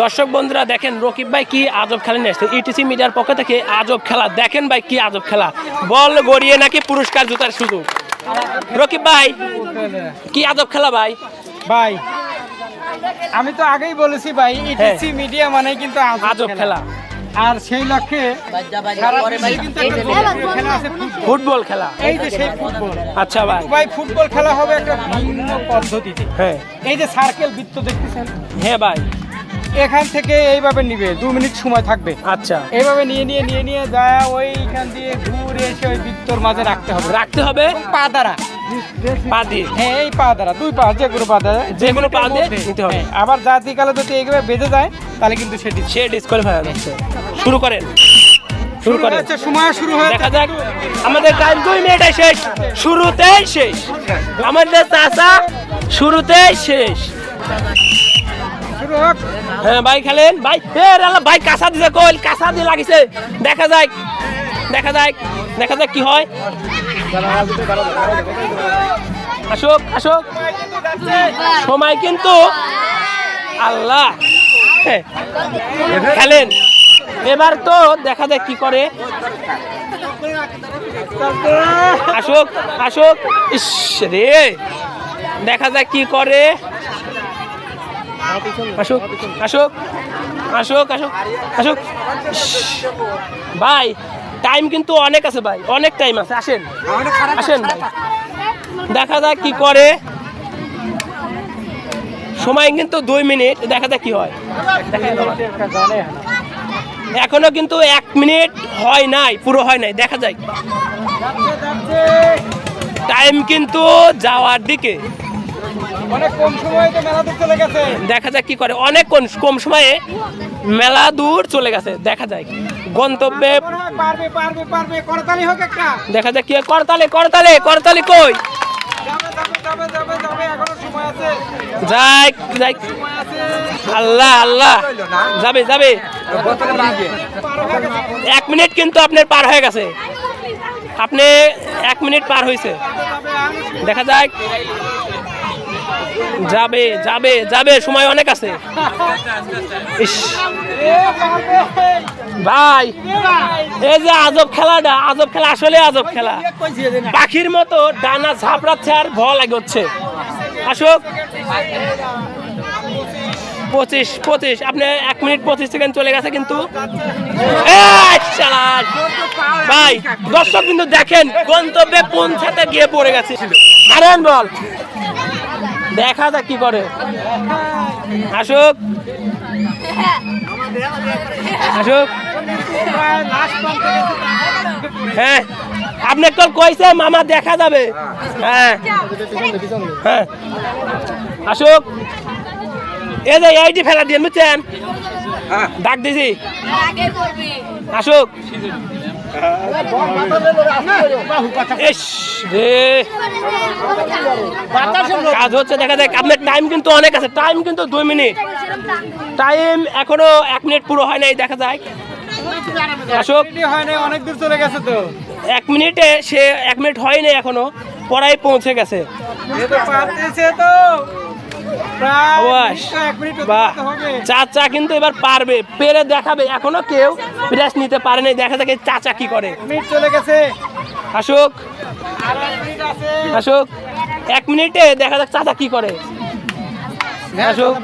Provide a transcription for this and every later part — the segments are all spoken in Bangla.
দর্শক বন্ধুরা দেখেন রকিব ভাই কি আজব খেলা নিয়ে আসছে। ইটিসি মিডিয়ার পক্ষ থেকে আজব খেলা। দেখেন ভাই কি আজব খেলা। বল গড়িয়ে নাকি পুরস্কার জুতার সুযোগ। রকিব ভাই কি আজব খেলা ভাই? ভাই আমি তো আগেই বলেছি ভাই ইটিসি মিডিয়া মানে কিন্তু। আজব খেলা। আর সেই লক্ষ্যে। ফুটবল। খেলা। এই যে সেই ফুটবল। আচ্ছা ভাই। ভাই ফুটবল খেলা হবে একটা ভিন্ন পদ্ধতিতে। হ্যাঁ। এই যে সার্কেল বৃত্ত দেখতেছেন? হ্যাঁ ভাই। এখান থেকে এইভাবে নিবে দু মিনিট সময় থাকবে। আচ্ছা। এইভাবে নিয়ে নিয়ে নিয়ে নিয়ে যায় ওইখান দিয়ে ঘুরে এসে ওই বৃত্তর মাঝে রাখতে হবে। রাখতে হবে? পা দ্বারা। পা দিয়ে? হ্যাঁ এই পা দ্বারা দুই পা যে কোনো পা দ্বারা যে কোনো পা দিয়ে নিতে হবে। হ্যাঁ, আবার জাতিকালে যদি এইভাবে বেঁধে যায় তাহলে কিন্তু সেটি সে ডিসকোয়ালিফাই শুরু করেন। শুরু হচ্ছে সময় শুরু হয়ে দেখা যাক আমাদের দুই মিনিটে শেষ। শুরুতেই শেষ। আমাদের চাষা শুরুতেই শেষ। হ্যাঁ ভাই খেলেন? ভাই ভাই কাঁসা দিছে কইল কাঁসা দিয়ে লাগিছে। দেখা যাক। দেখা যাক। দেখা যাক কি হয়। আসুক আসুক। সময় কিন্তু আল্লাহ। হ্যাঁ, খেলেন। এবার তো দেখা যাক কি করে। আসুক আসুক। ইস রে। দেখা যাক কি করে। আসুক আসুক আসুক আসুক আসুক। ভাই টাইম কিন্তু অনেক আছে ভাই, অনেক টাইম আছে, আসেন। আসেন দেখা যাক কি করে। সময় কিন্তু দুই মিনিট, দেখা যাক কি হয়। এখনও কিন্তু এক মিনিট হয় নাই, পুরো হয় নাই, দেখা যায় টাইম কিন্তু যাওয়ার দিকে। অনেক কম সময়ে তো মেলা দূর চলে গেছে। দেখা যাক কি করে। অনেক কম কম সময়ে মেলা দূর চলে গেছে। দেখা যায় গন্তব্যে পারবে পারবে পারবে। করতালি হোক একটা। দেখা যাক কি। করতালে করতালে করতালে কই? যাই যাই আল্লাহ আল্লাহ। যাবে যাবে। এক মিনিট কিন্তু আপনার পার হয়ে গেছে। আপনি এক মিনিট পার হয়েছে দেখা যাক। যাবে যাবে যাবে, সময় অনেক আছে। ভাই, এই যে আজব খেলাটা, আজব খেলা, আসলে আজব খেলা। পাখির মতো ডানা ঝাপড়াচ্ছে আর ভয় লাগে হচ্ছে আসুক। পঁচিশ পঁচিশ। আপনি এক মিনিট পঁচিশ সেকেন্ড চলে গেছে কিন্তু। ভাই, দর্শক কিন্তু দেখেন, গন্তব্যে পৌঁছাতে গিয়ে পড়ে গেছে। আরেন বল। দেখা যাক কি করে। আসুক। আসুক। হ্যাঁ আপনি তো কইছে মামা দেখা যাবে। হ্যাঁ। হ্যাঁ। আসুক। এই যে এইটি ফেলা দিয়ে বুঝছেন ডাক দিছি। আসুক ইস রে কাজ হচ্ছে, দেখা যাক। আপনার টাইম কিন্তু অনেক আছে। টাইম কিন্তু দুই মিনিট টাইম এখনও এক মিনিট পুরো হয় নাই, দেখা যায় আসুক অনেক চলে গেছে তো এক মিনিটে সে এক মিনিট হয়নি এখনও পড়াই পৌঁছে গেছে। তো। চাচা কিন্তু এবার পারবে পেরে দেখাবে এখনও কেউ প্রেস নিতে পারে নাই দেখা যাক চাচা কি করে। চলে গেছে। আসুক। আসুক। এক মিনিটে দেখা যাক চাচা কি করে। আসুক।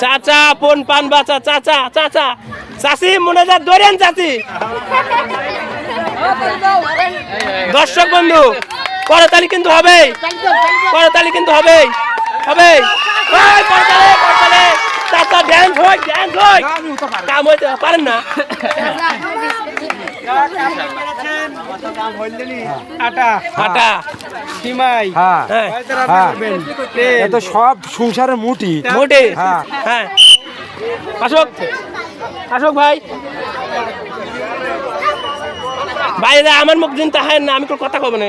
চাচা আপন পান বাচা চাচা চাচা। চাচি মনে যা ধরেন চাচি। দর্শক বন্ধু করতালি কিন্তু হবে। করতালি কিন্তু হবে। হবে। করতালি করতালি। চাচা ড্যান্স হয় ড্যান্স হয়। কাম হইতে পারেন না। হ্যাঁ। হ্যাঁ। হ্যাঁ। সব সংসারের মুটি মোটে হ্যাঁ। হ্যাঁ। আসুক আসুক ভাই। ভাই রে, আমার মুখ দিন তাহার না আমি তোর কথা কব না।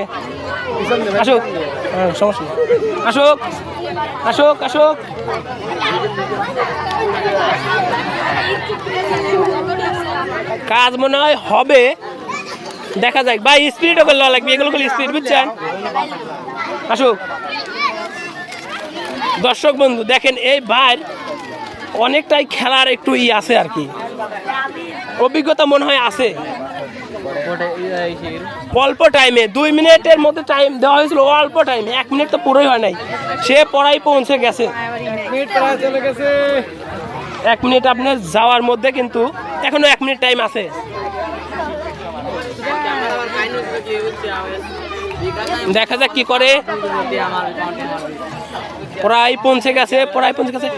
আসুক। হ্যাঁ, সমস্যা। আসুক। আসুক আসুক। কাজ মনে হয় হবে। দেখা যাক। ভাই স্পিড ওকে লওয়া লাগবে। এগুলো স্পিড বুঝছেন? আসুক। দর্শক বন্ধু দেখেন এই ভাই অনেকটাই খেলার একটু ই আছে আর কি। অভিজ্ঞতা মনে হয় আছে। অল্প টাইমে দুই মিনিটের মধ্যে টাইম দেওয়া হয়েছিল অল্প টাইমে এক মিনিট তো পুরোই হয় নাই। সে পড়াই পৌঁছে গেছে। মিনিট প্রায় চলে গেছে। এক মিনিট আপনার যাওয়ার মধ্যে কিন্তু এখনও এক মিনিট টাইম আছে। দেখা যাক কি করে। প্রায় পৌঁছে গেছে, প্রায় পৌঁছে গেছে।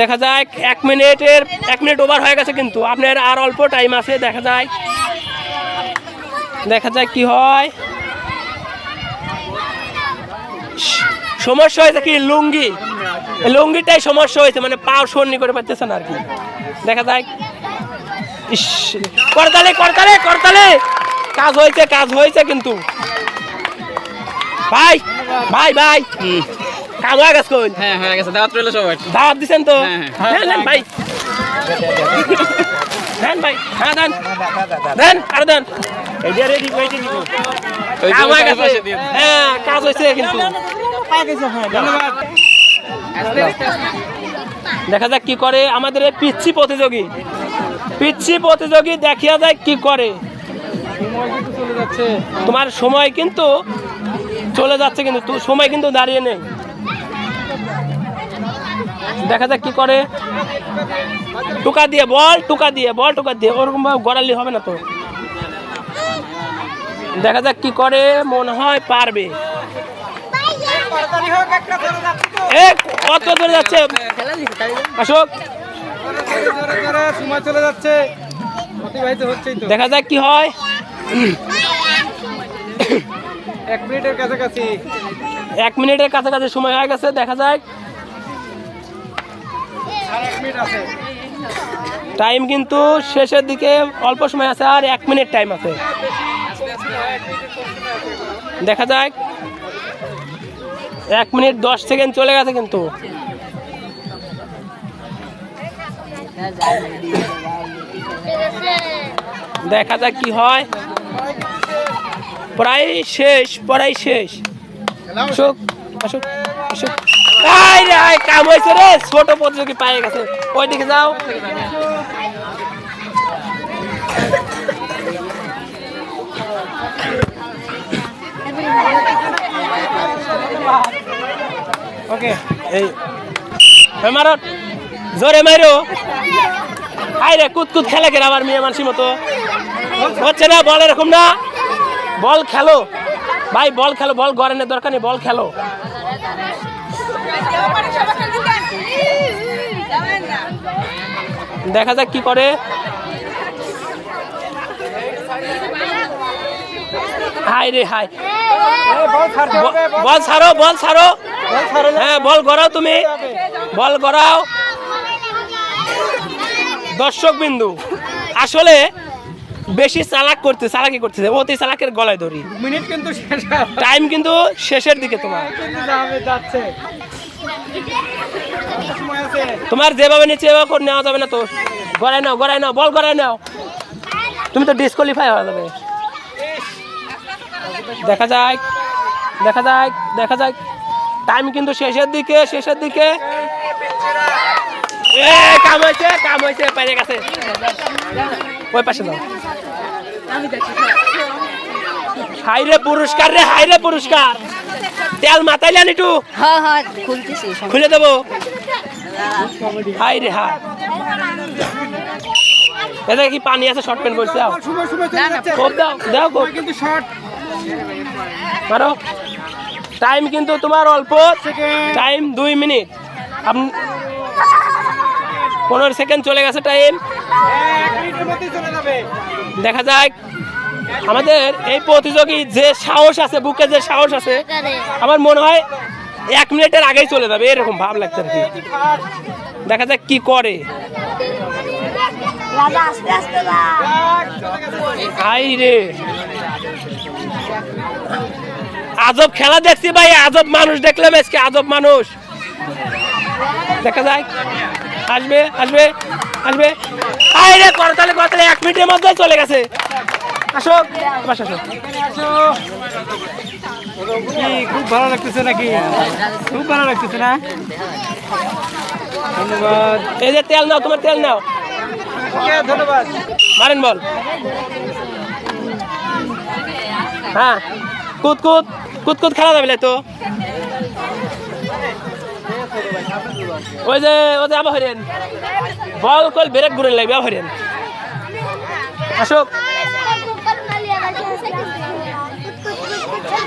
দেখা যায় এক মিনিটের, এক মিনিট ওভার হয়ে গেছে কিন্তু। আপনার আর অল্প টাইম আছে, দেখা যায় দেখা যায় কি হয়। সমস্যা হয়েছে কি, লুঙ্গি? লুঙ্গিটাই সমস্যা হয়েছে মানে পাও সন্নি করে পারতেছে না আর কি। দেখা যায় ইস, করতালে করতালে করতালে। কাজ হয়েছে কাজ হয়েছে কিন্তু। ভাই ভাই ভাই কাজ হয়ে গেছে কই? হ্যাঁ হয়ে গেছে দাওয়াত রইল সবাই দাওয়াত দিছেন তো? হ্যাঁ, হ্যাঁ। ভাই। দেন ভাই। হ্যাঁ দেন। দেন আর দেন। কাজ হয়ে গেছে। হ্যাঁ কাজ হয়েছে কিন্তু। ধন্যবাদ। দেখা যাক কি করে আমাদের এই পিচ্ছি প্রতিযোগী। পিচ্ছি প্রতিযোগী দেখিয়া যায় কি করে। তোমার সময় কিন্তু চলে যাচ্ছে কিন্তু তো- সময় কিন্তু দাঁড়িয়ে নেই। দেখা যাক কি করে। টুকা দিয়ে বল টুকা দিয়ে বল টুকা দিয়ে ওরকম ভাবে গড়ালি হবে না তো। দেখা যাক কি করে মনে হয় পারবে। যাচ্ছে কত দূরে যাচ্ছে? অশোক। সময় চলে যাচ্ছে অতিবাহিত হচ্ছেই তো দেখা যাক কি হয়। এক মিনিটের কাছাকাছি। এক মিনিটের কাছাকাছি সময় হয়ে গেছে দেখা যাক। টাইম কিন্তু শেষের দিকে অল্প সময় আছে আর এক মিনিট টাইম আছে। দেখা যাক। এক মিনিট দশ সেকেন্ড চলে গেছে কিন্তু। দেখা যাক কি হয়। প্রায় শেষ প্রায় শেষ। অশোক অশোক অশোক আয় রে আয় কাম হয়েছে রে। ছোট প্রতিযোগী পায়ে গেছে। ওই দিকে যাও। ওকে এই। এ জোরে মারো আয় রে কুত কুত খেলা কেন আবার মেয়ে মানুষের মতো। হচ্ছে না বল এরকম না। বল খেলো। ভাই, বল খেলো, বল গড়ানোর দরকার নেই, বল খেলো। দেখা যাক কি করে। হাই রে, হাই। বল ছাড়ো বল ছাড়ো। হ্যাঁ বল গড়াও তুমি। বল গড়াও। দর্শক বিন্দু আসলে বেশি চালাক করতে চালাকি করতেছে। অতি চালাকের গলায় ধরি মিনিট কিন্তু শেষ টাইম কিন্তু শেষের দিকে তোমার। যাচ্ছে। তোমার যেভাবে নিচ্ছে এভাবে করে নেওয়া যাবে না তো। গড়াই নাও গড়াই নাও বল গড়াই নাও। তুমি তো ডিসকোয়ালিফাই হয়ে যাবে। দেখা যাক দেখা যাক দেখা যাক। টাইম কিন্তু শেষের দিকে শেষের দিকে। এ কাম হয়েছে কাম হয়েছে পেরে গেছে। ওই পাশে যাও হাইরে পুরস্কার রে হাইরে পুরস্কার। তেল মাথায় নেন একটু হ্যাঁ হ্যাঁ খুলতেছি খুলে দেবো? হাই। রে হাই এটা কি পানি আছে শর্ট প্যান্ট বলছে দাও দাও কিন্তু শর্ট মারো। টাইম কিন্তু তোমার অল্প। টাইম দুই মিনিট। আপনি পনেরো সেকেন্ড চলে গেছে টাইম দেখা যাক। আমাদের এই প্রতিযোগী যে সাহস আছে বুকে যে সাহস আছে আমার মনে হয় এক মিনিটের আগেই চলে যাবে। এরকম ভাব লাগছে আর কি। দেখা যাক কি করে। রে। আজব খেলা দেখছি ভাই আজব মানুষ দেখলাম আজকে আজব মানুষ। দেখা যায় আসবে আসবে আসবে। আই রে করতালে করতালে এক মিনিটের মধ্যে চলে গেছে। আসো বাস আসো। আসো কি খুব ভালো লাগতেছে নাকি? খুব ভালো লাগতেছে না? ধন্যবাদ। এই যে তেল নাও তোমার তেল নাও। ধন্যবাদ। মারেন বল। হ্যাঁ। কুদ কুদ কুদ কুদ খেলা যাবে তো। ওই যে ওই যে আবার হরেন বল কল ব্রেক ঘুরে লাগবে আবার হরেন আসুক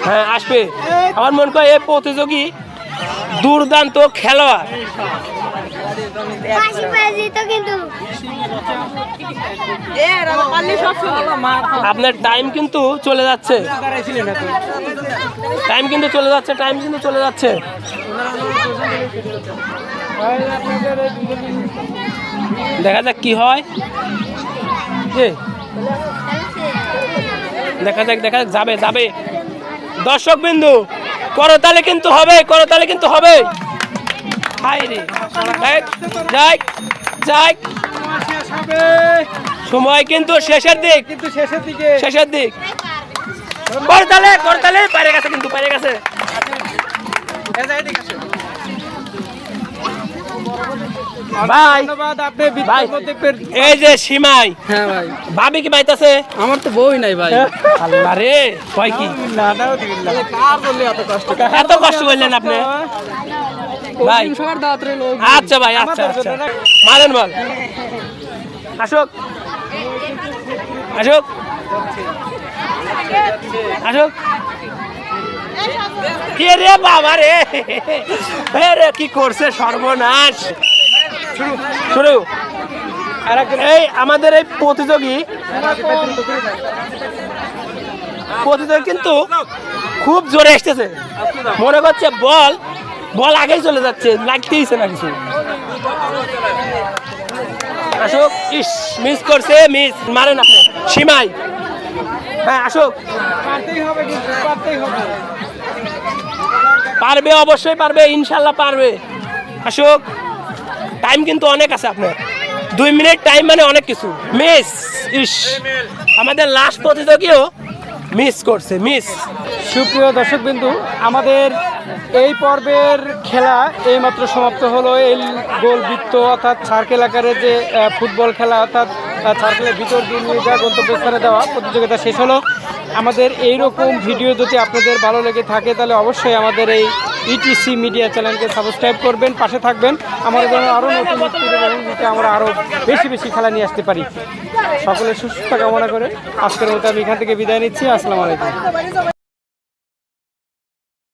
হ্যাঁ আসবে। আমার মনে করে এই প্রতিযোগী দুর্দান্ত খেলোয়াড়। আপনার টাইম কিন্তু চলে যাচ্ছে। টাইম কিন্তু চলে যাচ্ছে টাইম কিন্তু চলে যাচ্ছে। দেখা যাক কি হয়। দেখা যাক দেখা যাক, যাবে যাবে। দর্শক বিন্দু করতালে কিন্তু হবে, করতালে কিন্তু হবে। সময় কিন্তু শেষের দিক কিন্তু শেষের দিকে। শেষের দিক। করতালে করতালে পারে গেছে কিন্তু পারে গেছে। ভাই ভাই। এই যে সীমাই হ্যাঁ ভাই। ভাবি কি বাইতাছে আমার তো বই নাই ভাই। আল্লাহ রে কয় কি? এত কষ্ট? করলেন আপনি? ভাই। আচ্ছা ভাই আচ্ছা আচ্ছা। মারেন বল। আসুক। আসুক। আসুক। কে রে বাবা রে। রে কি করছে সর্বনাশ। শুরু শুরু। এই আমাদের এই প্রতিযোগী প্রতিযোগী কিন্তু খুব জোরে এসতেছে মনে করছে বল বল আগেই চলে যাচ্ছে, লাগতেইছে না কিছু। আসুক, ইস মিস করছে মিস মারেন আপনি। সীমাই। হ্যাঁ আসুক পারবে, অবশ্যই পারবে, ইনশাল্লাহ পারবে। আসুক। টাইম কিন্তু অনেক আছে আপনার। দুই মিনিট টাইম মানে অনেক কিছু। মিস ইস, আমাদের লাস্ট প্রতিযোগীও মিস করছে মিস সুপ্রিয় দর্শক বিন্দু আমাদের এই পর্বের খেলা এইমাত্র সমাপ্ত হলো। এই গোল বৃত্ত অর্থাৎ সার্কেল আকারে যে ফুটবল খেলা অর্থাৎ সার্কেলের ভিতর দিয়ে নিয়ে যাওয়া গন্তব্যস্থানে দেওয়া প্রতিযোগিতা শেষ হলো। আমাদের এই রকম ভিডিও যদি আপনাদের ভালো লেগে থাকে, তাহলে অবশ্যই আমাদের এই ইটিসি মিডিয়া চ্যানেলকে সাবস্ক্রাইব করবেন, পাশে থাকবেন। আমাদের জন্য আরও নতুন যাতে আমরা আরও বেশি বেশি খেলা নিয়ে আসতে পারি। সকলের সুস্থতা কামনা করে আজকের মতো আমি এখান থেকে বিদায় নিচ্ছি। আসসালামু আলাইকুম।